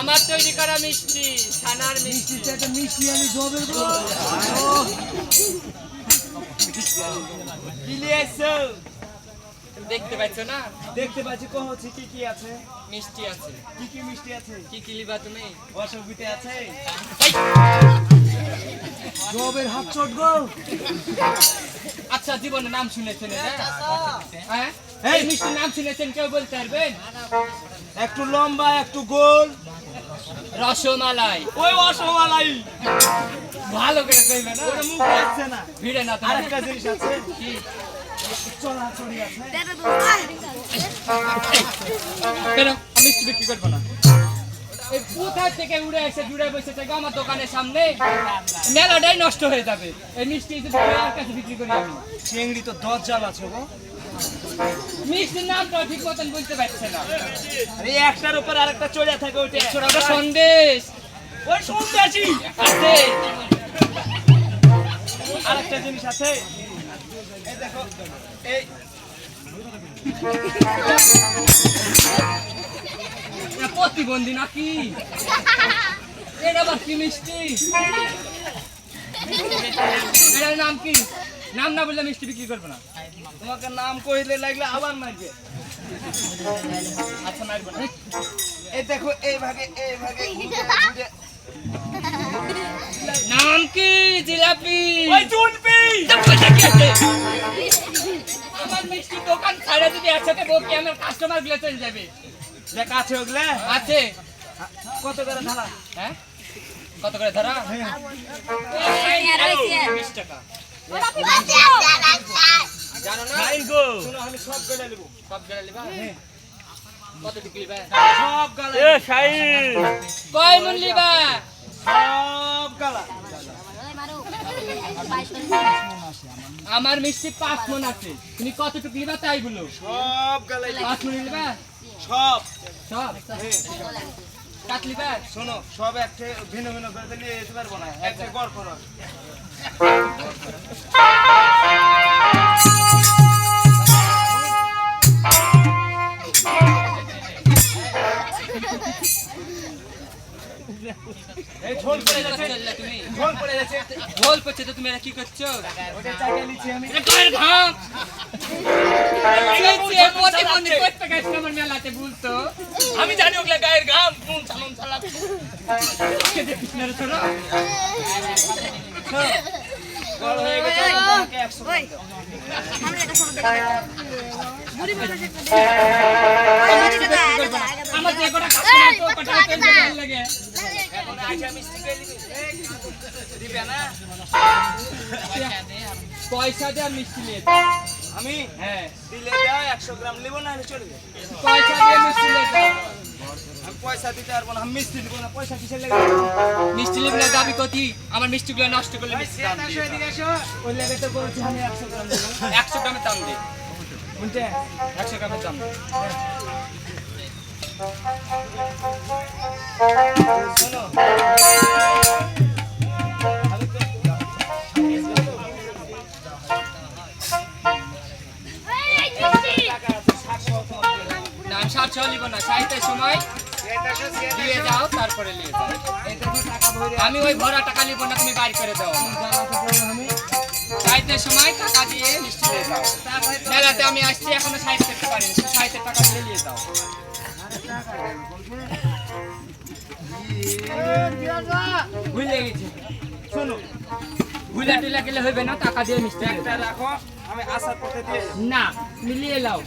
আমার তৈরি করা মিষ্টি ছানার মিষ্টি। মিষ্টিতে একটা মিষ্টি আনি জবের কি দেখতে পাচ্ছ না? দেখতে পাচ্ছি কহ হচ্ছে কি কি আছে? মিষ্টি আছে। কি কি মিষ্টি আছে? কি কি লিবা তুমি? অসুবিধে আছে? জবের হাত চট গো। আচ্ছা জীবনে নাম শুনেছেন এরা? হ্যাঁ? এই! এই মিষ্টির নাম শুনেছেন কেউ বলতে পারবেন? একটু লম্বা একটু গোল। রসমালাই। ওই অসমালাই ভালো করে কইবে না? ওটা মুখ আসছে না। ভিড়ে না তো। আরেকটা জিনিস আছে। কি? চড়াচড়ি আছে। কেন? আমি মিষ্টি বিক্রি করব না। এই কোথা থেকে উড়ে এসে জুড়ে বসে থেকে আমার দোকানের সামনে? মেলাটাই নষ্ট হয়ে যাবে। এই মিষ্টি কাছে বিক্রি করি আমি? চিংড়ি তো দশ জাল আছে গো। মিষ্টির নামটা ঠিক মতন বলতে পারছে না। আরে একটার উপর আরেকটা চড়ে থাকে ওইটা। ছোট সন্দেশ। ওই শুনতে আছে। আরেকটা জিনিস আছে। এই দেখো এই। প্রতিবন্ধী নাকি? এটা আবার কি মিষ্টি? এটার নাম কি? নাম না বললে মিষ্টি বিক্রি করব না। তোমাকে নাম কইলে লাগলে আবার মারবে। আচ্ছা মারবো না। এই দেখো এই ভাগে এই ভাগে। ঘুরে ঘুরে নাম কি? জিলাপি। ওই চুনপি। আমার মিষ্টি দোকান ছাড়া যদি একসাথে বকি আমার কাস্টমারগুলো চলে যাবে? দেখ আছে ওগুলা? আছে। কত করে ধারা? হ্যাঁ? কত করে ধরা? বিশ টাকা। জানো না? গো। শোনো আমি সব গলে নেব। সব গেলে লিবা কত টিকি লিবা সব গালা এ শাহিন! কয় মন লিবা সব গালা। আমার মিষ্টি পাঁচ মন আছে। তুমি কতটুকু নিবা তাই বলো। সব গালাই পাঁচ মন লিবা সব। সব? কাট লিবা শোনো সব একটা ভিন্ন ভিন্ন করে দিলে যেতে পারব না একটা গড় করো। এই ঝোল পড়ে যাচ্ছে তুমি ঝোল পড়ে যাচ্ছে ঢোল করছে তো তুমি কি করছ? ওটা আমি। এটা গায়ের ঘাম চেয়েছে, প্রতিবন্ধী করতে গেছে আমার মেলাতে বলতো আমি জানি ওগুলা গায়ের ঘাম। নুন চালন চালাম কে দেখিস না রে তোরা? বড় হয়ে গেছে। তোমাকে একশো গ্রাম দাও। আমার যে কটা কাস্টমার তো কটা লাগে। দিবে না পয়সা দিয়ে মিষ্টি নিয়ে আমি? হ্যাঁ। দিলে দাও একশো গ্রাম নিবো না আমি চলে যাব। পয়সা দিয়ে মিষ্টি নিয়ে যাও। পয়সা দিতে পারব না মিষ্টি দিব না পয়সা কিসের লেগে? মিষ্টি নিবলে যাবি কতি আমার মিষ্টিগুলো নষ্ট করলে মিষ্টি দাম দিয়ে ওই লেগে তো বলছি আমি একশো গ্রাম দেবো একশো গ্রামের দাম দে বুঝতে একশো গ্রামের দাম দিয়ে যাও, তারপরে নিয়ে যাও। আমি ওই ভরা টাকা নিব না, তুমি বাড়ি করে দাও। সাহিত্যের সময় টাকা দিয়ে মিষ্টি নিয়ে যাও। মেলাতে আমি আসছি, এখনও সাহিত্য করতে তুমি সাহিত্যের টাকা দিয়ে নিয়ে যাও। ভুলে গেছি। ভুলে টুলে গেলে হবে না, টাকা দিয়ে মিষ্টি একটা। রাখো আমি দিয়ে না মিলিয়ে লাও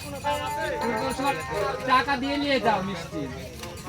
টাকা দিয়ে নিয়ে যাও মিষ্টি।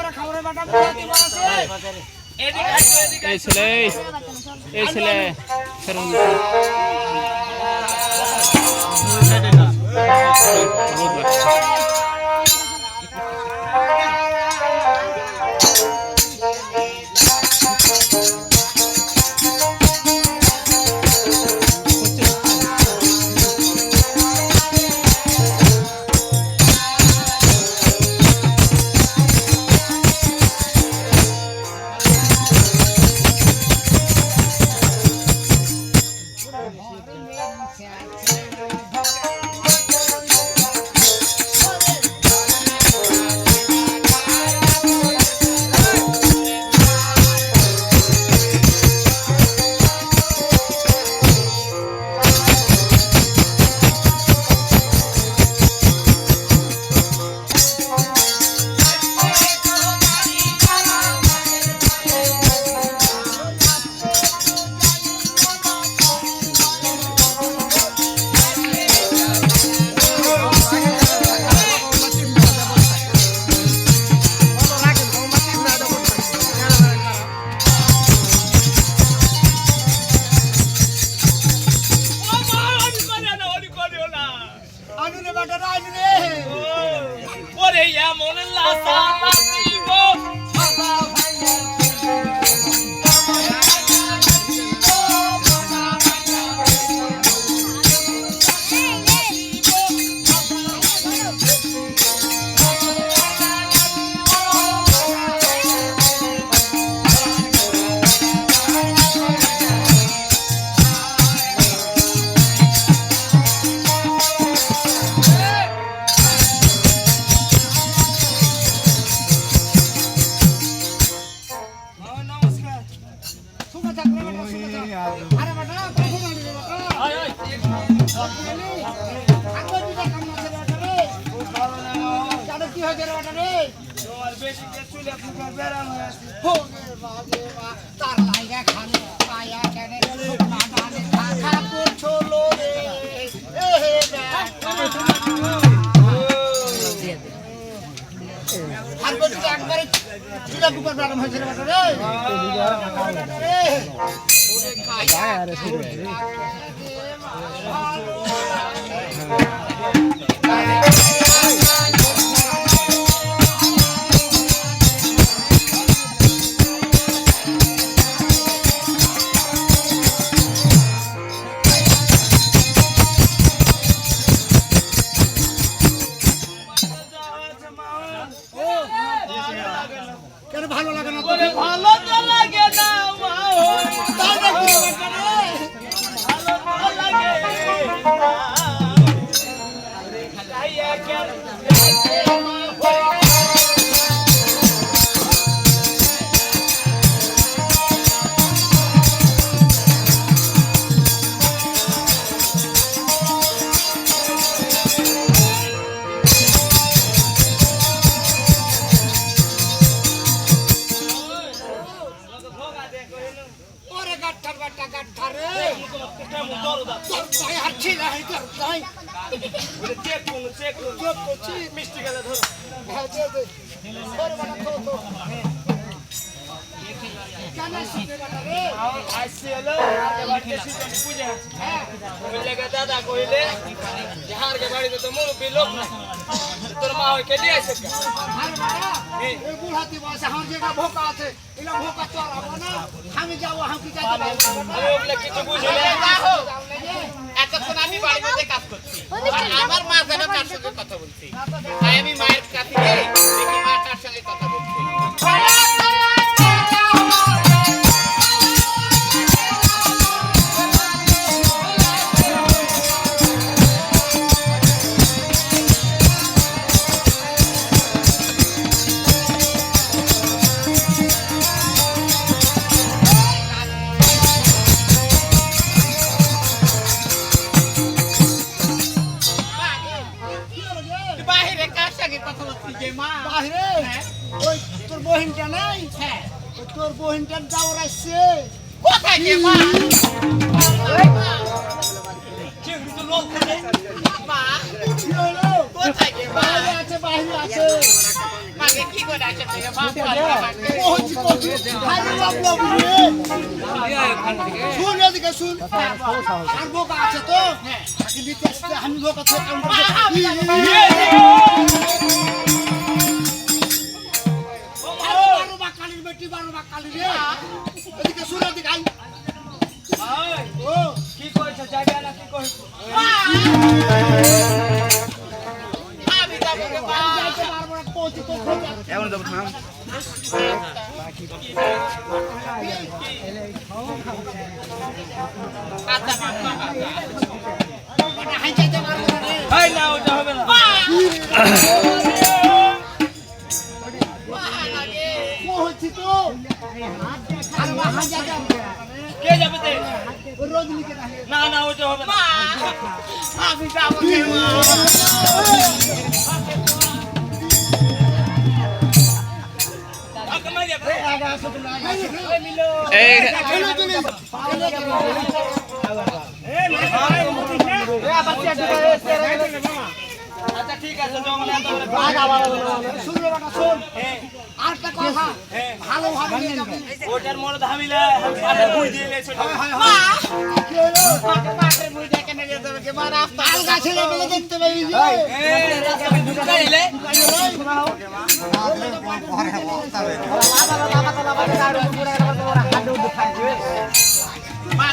করে খাবারের বাটা দিয়ে দিব আছে এই ছেলে এই ছেলে ফেরুন বহুত দুবার প্রাণ হয়েছে রে বাটা রে আরে আরে দাদা কইলে যাহার কে বাড়িতে তো মুরব্বী লোক না তোর মা ওই কেটে আছে আমি যাব আমি কিছু বুঝি এতক্ষণ আমার মা যেন তার সঙ্গে কথা বলছি তাই আমি মায়ের কাছে মা তার সঙ্গে কথা বলছি। বাহিরে। হ্যাঁ। ওই তোর বহিনটা নাই? হ্যাঁ। ওই তোর বহিনটার যাওয়ার আসছে। কোথায় যে মা? কোথায় আছে বাহিরে আছে। মাকে কি করে মা শুন এদিকে শুন। আর বোকা তো? আমি বোকা থেকে কালির বেটি বারো বা কালি রে। এদিকে শুন এদিকে আই ও কি কইছো? যাবে না কি কইছো? আমি যাব রে পারব না কহছি তো খোঁজ আচ্ছা, মা, মা, মা। মানে হাই যাইতে পারব না রে এই না ওটা হবে না। কে যাবে তে ওই রজনীকে রাখে না না ওটা হবে না মা! আমি যাব রে আচ্ছা ঠিক আছে জঙ্গলে এত বড় শুন রে বাবা শুন আর একটা কথা ভালো ভাবে নিয়ে যাবি ওটার মনে ধামিলে আরে বুঝ দিয়ে লেছো মা! কি হলো মাকে মাঠের মুই দেখে নিয়ে যেতে হবে কি? মা, রাস্তা আল গাছে লেগে দেখতে পাবি যে এই রাস্তা ঢুকাইলে লাভা লাভা লাভা লাভা